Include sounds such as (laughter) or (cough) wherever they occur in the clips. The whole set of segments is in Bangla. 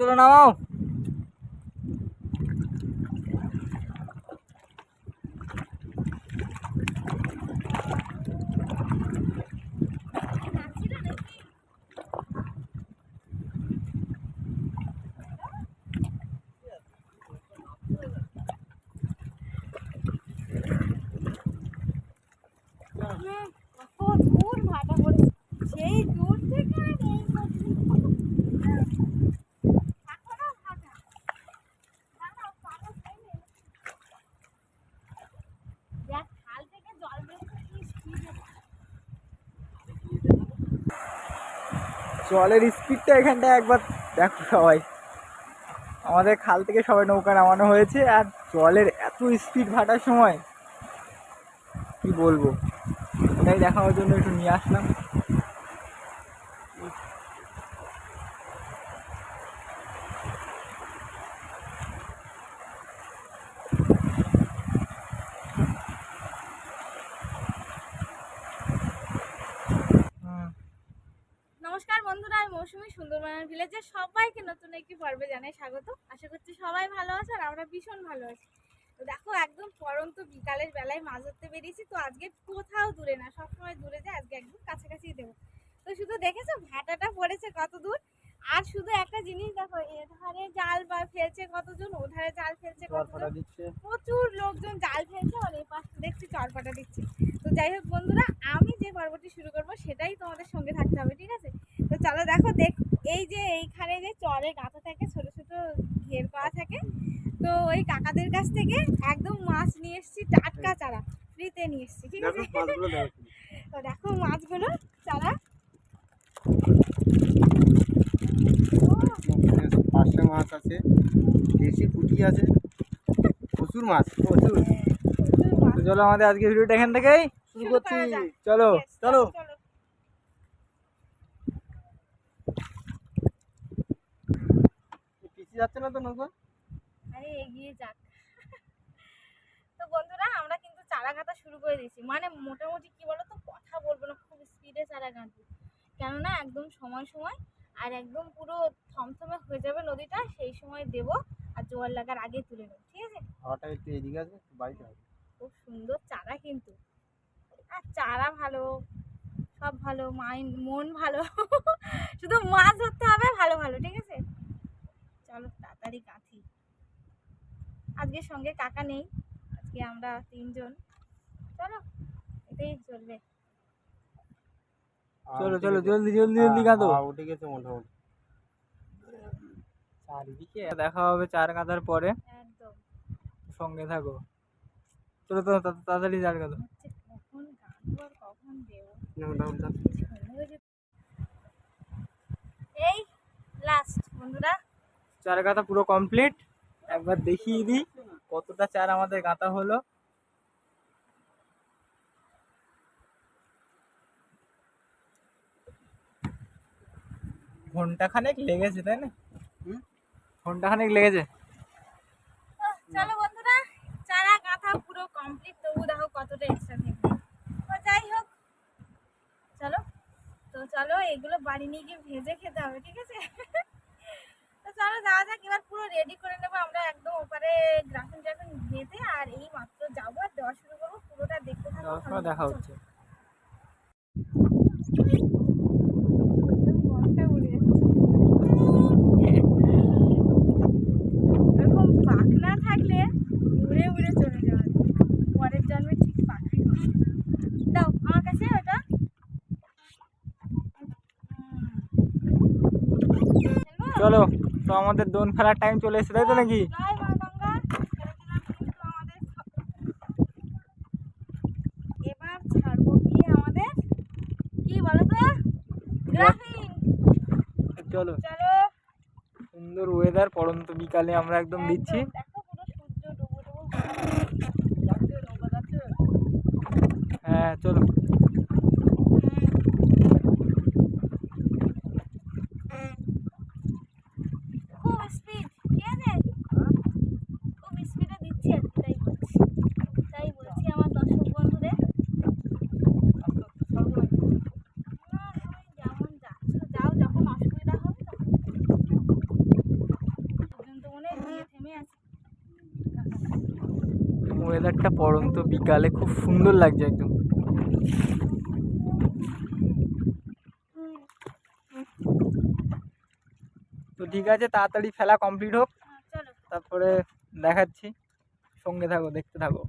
চলো নামাও কত দূর ভাটা পড়েছে সেই দূর থেকে আর এই পর্যন্ত। এখনও ভাটা। দাঁড়াও, পাগল হয়ে নে। দেখ, খাল থেকে জল বেরোচ্ছে কি speed এ। জলের স্পিডটা এখানটা একবার দেখো সবাই। আমাদের খাল থেকে সবাই নৌকা নামানো হয়েছে আর জলের এত স্পিড ভাটার সময়, কি বলব? ওটাই দেখানোর জন্য একটু নিয়ে আসলাম। বন্ধুরা আমি মৌসুমি সুন্দরবনের ভিলেজে সবাইকে নতুন একটি পর্বে জানাই স্বাগত। আশা করছি সবাই ভালো আছে আর আমরা ভীষণ ভালো আছি। তো দেখো একদম পরন্ত বিকালের বেলায় মাছ ধরতে বেরিয়েছি তো আজকে কোথাও দূরে না সবসময় দূরে যায় আজকে একদম কাছাকাছি দেবো। তো শুধু দেখেছ ভাটাটা পড়েছে কত দূর? আর শুধু একটা জিনিস দেখো এধারে জাল বা ফেলছে কতজন ওধারে জাল ফেলছে কতজন? প্রচুর লোকজন জাল ফেলছে আর এই পাশে দেখছি চরপাটা দিচ্ছে তো যাই হোক বন্ধুরা আমি যে পর্বটি শুরু করব সেটাই তোমাদের সঙ্গে থাকতে হবে ঠিক আছে তো চলো দেখো দেখ এই যে এইখানে যে চরে গাঁথা থাকে ছোট ছোট ঘের করা থাকে তো ওই কাকাদের কাছ থেকে একদম মাছ নিয়ে এসেছি টাটকা চারা ফ্রিতে নিয়ে এসেছি ঠিক আছে? তো দেখো মাছগুলো চারা। পাঁচটা মাছ আছে দেশি পুঁটি আছে প্রচুর মাছ। প্রচুর। চলো আমাদের আজকে ভিডিওটা এখান থেকেই শুরু করছি। চলো চলো যাচ্ছে না তো নৌকা? আরে এগিয়ে যাক। তো বন্ধুরা আমরা কিন্তু চারা গাঁথা শুরু করে দিয়েছি। মানে মোটামুটি কি বলো তো কথা বলব না খুব স্পিডে চারা গাঁথবো কেননা একদম সময় সময় আর একদম পুরো থমথমে হয়ে যাবে নদীটা সেই সময় দেব আর জোয়ার লাগার আগে তুলে নেব ঠিক আছে? হাওয়াটা একটু এদিকে আছে বাড়িতে হবে খুব সুন্দর চারা কিন্তু। আর চারা ভালো সব ভালো মাইন্ড মন ভালো। শুধু মাছ ধরতে হবে ভালো ভালো ঠিক আছে চলো তাড়াতাড়ি গাঁথি আজকে সঙ্গে কাকা নেই আজকে আমরা তিনজন। চলো এটাই চলবে। চলো চলো জলদি জলদি জলদি গাঁথো হাওয়া উঠে গেছে মোটামুটি। চারিদিকে দেখা হবে চার কাঁথার পরে। একদম। সঙ্গে থাকো। চলো তো তাড়াতাড়ি চার যে- এই লাস্ট বন্ধুরা। চার কাঁথা পুরো কমপ্লিট একবার দেখিয়ে দিই কতটা চার আমাদের গাঁথা হলো। ঘণ্টা খানেক লেগেছে তাই না? ঘণ্টা খানেক লেগেছে। চলো বন্ধুরা চারা গাঁথা পুরো কমপ্লিট তবু দেখো কতটা এক্সট্রা থেকে যাই হোক। চলো তো চলো এগুলো বাড়ি নিয়ে গিয়ে ভেজে খেতে হবে ঠিক আছে? চলো যাওয়া যাক এবার পুরো রেডি করে নেব আমরা একদম ওপারে গ্রাফিন ট্রাফিন ভেজে আর এই মাত্র যাব আর দেওয়া শুরু করব পুরোটা দেখতে থাকব দেখা হচ্ছে। চলে। তো আমাদের দোন ফেলার টাইম চলে এসেছে তাই তো নাকি? চলো। চলো। সুন্দর ওয়েদার পরন্ত বিকালে আমরা একদম দিচ্ছি। হ্যাঁ চলো খুব স্পিড ঠিক আছে খুব স্পিডে দিচ্ছি আর কি, তাই বলছি তাই বলছি আমার দর্শক বন্ধুদের না তুমি যেমন যাচ্ছ যাও যখন অসুবিধা হবে তখন ওয়েদারটা পরন্ত বিকালে খুব সুন্দর লাগছে একদম। তো ঠিক আছে, তাড়াতাড়ি ফেলা কমপ্লিট হোক, তারপরে দেখাচ্ছি। সঙ্গে থাকো, দেখতে থাকো।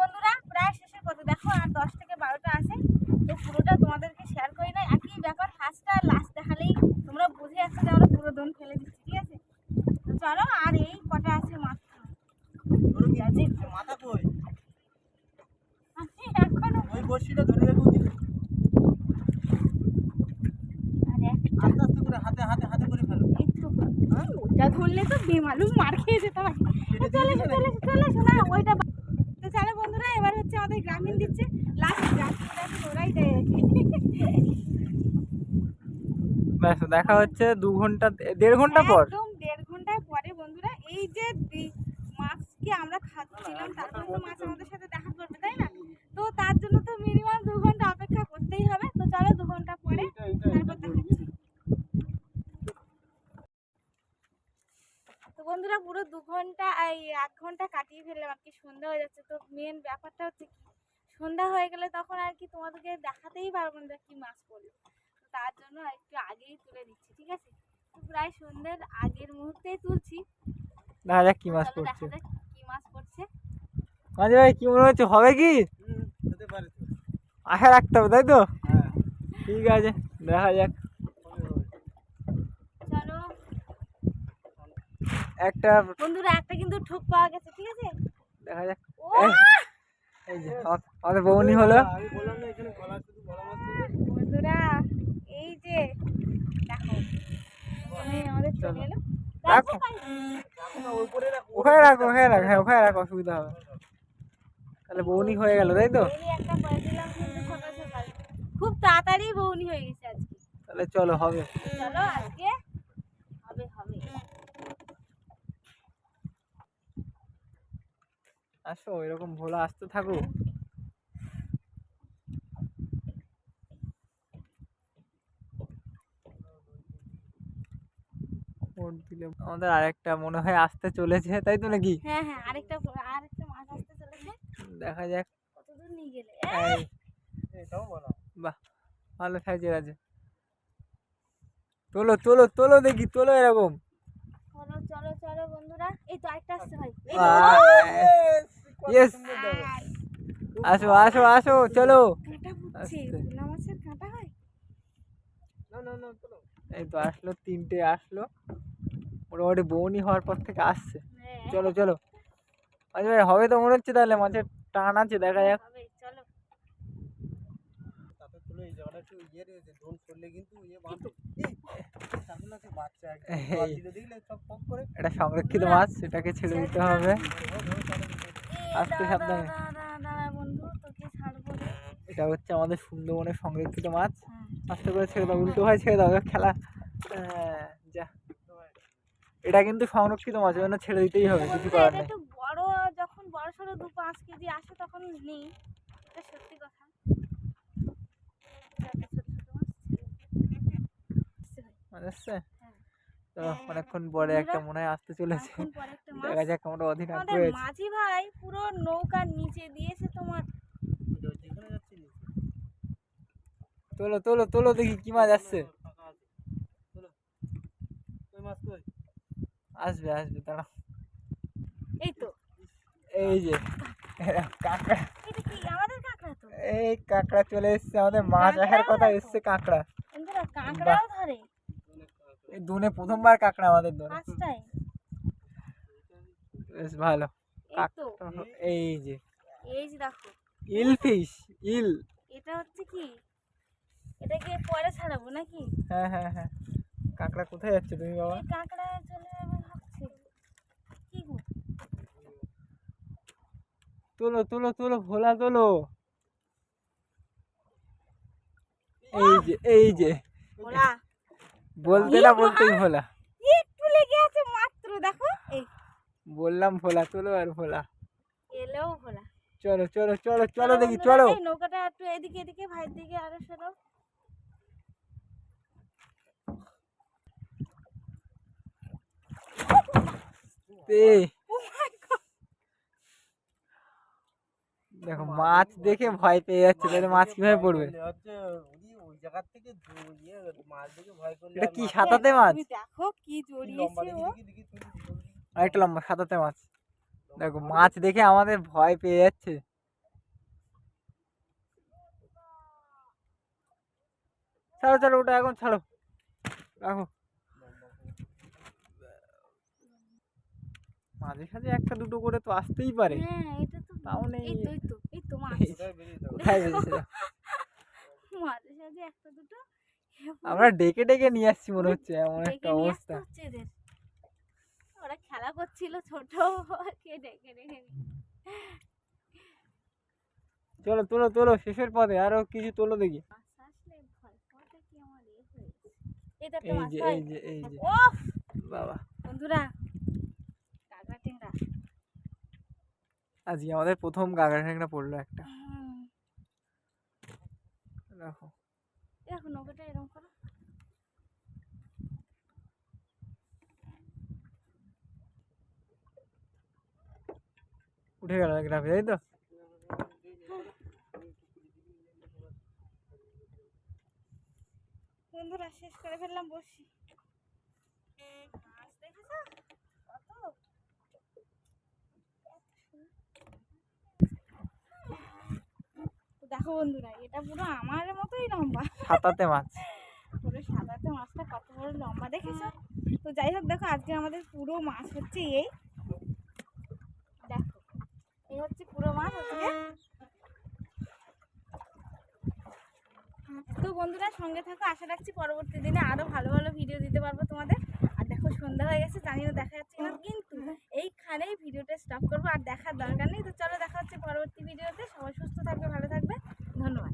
বন্ধুরা, প্রায় শেষের পথে দেখো, আর দশ থেকে বারোটা আছে। তো পুরোটা তোমাদেরকে শেয়ার করি না। একই ব্যাপার ফার্স্টটা লাস্ট দেখালেই তোমরা বুঝে যাচ্ছে যে আমরা পুরো দোন ফেলে দিচ্ছি, ঠিক আছে? চলো, আর এই কটা আছে মাত্র আছে। মাথা কই আমি এখনও ওই বড়শিটা ধরে রাখো কিন্তু আর একটা আস্তে আস্তে করে হাতে হাতে হাতে করে ফেলো। ওটা ধরলে তো বেমালুম মার খেয়ে যেতে পারে চলে এসো, চলে এসো, চলে এসো, না ওইটা তো চলো বন্ধুরা এবার হচ্ছে আমাদের গ্রামীণ দিচ্ছে। লাস্ট গ্রামীণ ওরাই দেয় ব্যাস দেখা হচ্ছে দু ঘণ্টা দেড় ঘণ্টা পর। একদম দেড় ঘণ্টা পরে বন্ধুরা এই যে দি- মাছকে আমরা খাচ্ছিলাম তারপরে তো মাছ আমাদের সাথে দেখা করবে তাই না তো তার জন্য তো মিনিমাম দু ঘণ্টা অপেক্ষা করতেই হবে তো চলো দু ঘণ্টা পরে তারপর দেখাচ্ছি তো বন্ধুরা পুরো দু ঘণ্টা এই এক ঘণ্টা কাটিয়ে ফেললাম আর কি সন্ধ্যা হয়ে যাচ্ছে তো মেন ব্যাপারটা হচ্ছে কি সন্ধ্যা হয়ে গেলে তখন আর কি তোমাদেরকে দেখাতেই পারব না কি মাছ পড়ল। তার জন্য একটু আগেই তুলে দিচ্ছি ঠিক আছে? প্রায় সন্ধ্যের আগের মুহূর্তেই তুলছি। দেখা যাক কি মাছ পড়ছে। কি মাছ পড়ছে। মাঝে ভাই কি মনে হচ্ছে হবে কি? হুম, হতে পারে আশা রাখতে হবে তাই তো? হ্যাঁ। ঠিক আছে দেখা যাক। একটা বন্ধুরা একটা কিন্তু ঠোক পাওয়া গেছে ঠিক আছে? দেখা যাক। আমাদের বৌনি হলো। আমি বললাম না এখানে গলা শুধু গলা মাছ পড়বে। বন্ধুরা এই যে দেখো আমাদের চলে এলো। রাখো। দেখো ভাই। রাখো না, ওই করে রাখো। ওখানে রাখো ওখানে রাখো হ্যাঁ ওখানে রাখো অসুবিধা হবে তাহলে বৌনি হয়ে গেল তাই তো? খুব তাড়াতাড়ি বউনি হয়ে গেছে আজকে। তাহলে চলো হবে। চলো আজকে হবে হবে আসো এরকম ভোলা আসতে থাকো। কোড দিলে আমাদের আরেকটা মনে হয় আসতে চলেছে তাই তো নাকি? হ্যাঁ হ্যাঁ আরেকটা আরেকটা মাছ আসতে চলেছে। দেখা যাক। কতদূর নিয়ে গেলে? এটাও বলো। বাহ ভালো সাইজের আছে। তোলো তোলো তোলো দেখি তোলো এরকম। চলো চলো চলো বন্ধুরা। এই তো আরেকটা আসছে ভাই। এই তো, ইয়েস আসো আসো আসো চলো। হয়। এই তো আসলো তিনটে আসলো। মোটামুটি বৌনি হওয়ার পর থেকে আসছে। হ্যাঁ, চলো চলো। আচ্ছা ভাই হবে তো মনে হচ্ছে তাহলে মাছের টান আছে দেখা যাক। ইয়ে ইয়ে। এটা সংরক্ষিত মাছ এটাকে ছেড়ে দিতে হবে। আস্তে সাবধানে। এটা হচ্ছে আমাদের সুন্দরবনের সংরক্ষিত মাছ। হ্যাঁ, আস্তে করে ছেড়ে দাও উল্টো হয় ছেড়ে দাও খেলা। হ্যাঁ, যা। এটা কিন্তু সংরক্ষিত মাছ ওই ছেড়ে দিতেই হবে কিছু করার নেই। বড় যখন বড় সড়ো দু পাঁচ কেজি আসে তখন নেই এটা সত্যি কথা। আসছে। তো অনেকক্ষণ পরে একটা মনে হয় আসতে চলেছে। দেখা যাক আমরা অধীন আমাদের মাঝি ভাই পুরো নৌকার নিচে দিয়েছে তোমার। তোলো তোলো তোলো দেখি কি মাছ আসছে? আসবে আসবে দাঁড়াও। এই তো। এই যে কাঁকড়া। এই কাঁকড়া চলে এসছে আমাদের মাছ আসার কথা এসছে কাঁকড়া। কাঁকড়াও ধরে। এই দুনে প্রথমবার কাঁকড়া আমাদের পাঁচটায়? বেশ ভালো। এই যে। এই যে দেখো। Eel fish eel. এটা হচ্ছে কি? এটাকে পরে ছাড়াবো নাকি? হ্যাঁ হ্যাঁ হ্যাঁ। কাঁকড়া কোথায় যাচ্ছে তুমি বাবা? কাঁকড়া চলে যাবে ভাবছি। কি গো? তোলো তোলো তোলো ভোলা তোলো। এই যে এই যে। ওলা বলতে না বলতেই ভোলা। একটু লেগে আছে মাত্র দেখো এই। বললাম ভোলা তোলো আর ভোলা। এলো ভোলা। চলো চলো চলো চলো দেখি চলো। নৌকাটা একটু এদিকে এদিকে ভাই দিকে আরও সরো। দেখো মাছ দেখে ভয় পেয়ে যাচ্ছে তাহলে মাছ কীভাবে পড়বে? জায়গার থেকে মাছ দেখে ভয় করলে এটা কি মাছ- মাছ? দেখো কি জড়িয়েছে ও। আরেকটা লম্বা সাঁতাতে মাছ। দেখো মাছ দেখে আমাদের ভয় পেয়ে যাচ্ছে। ছাড়ো ছাড়ো ওটা এখন ছাড়ো। রাখো। মাঝে সাঝে একটা দুটো করে তো আসতেই পারে। হ্যাঁ এটা তো তাও নেই। এই তো এই তো মাছ। কোথায় কোথায় বেরিয়েছে মাঝে সাঝে একটা দুটো আমরা ডেকে ডেকে নিয়ে আসছি মনে (laughs) হচ্ছে এমন একটা অবস্থা। হচ্ছে এদের ওরা খেলা করছিল ছোট কে ডেকে ডেকে চলো তোলো তোলো শেষের পথে আরও কিছু তোলো দেখি। হয়ে এই যে এই যে এই যে। বাবা। বন্ধুরা আজকে আমাদের প্রথম গাগরা ঠ্যাংরা পড়ল একটা। দেখো দেখো নৌকাটা এরকম করো। উঠে গেল গ্রাফে তাই তো? বন্ধুরা শেষ করে ফেললাম বসি। মাছ দেখেছ? দেখো বন্ধুরা এটা পুরো আমার মতোই লম্বা। সাতাতে মাছ। পুরো সাদাতে মাছটা কত বড় লম্বা দেখেছ? তো যাই হোক দেখো আজকে আমাদের পুরো মাছ হচ্ছে এই। দেখো এই হচ্ছে পুরো মাছ হচ্ছে তো বন্ধুরা সঙ্গে থাকো আশা রাখছি পরবর্তী দিনে আরও ভালো ভালো ভিডিও দিতে পারব তোমাদের। আর দেখো সন্ধ্যা হয়ে গেছে জানিও দেখা যাচ্ছে কিনা। কিন্তু এইখানেই ভিডিওটা স্টপ করব আর দেখার দরকার নেই। তো চলো দেখা হচ্ছে পরবর্তী ভিডিওতে সবাই সুস্থ থাকবে ভালো থাকবে। ধন্যবাদ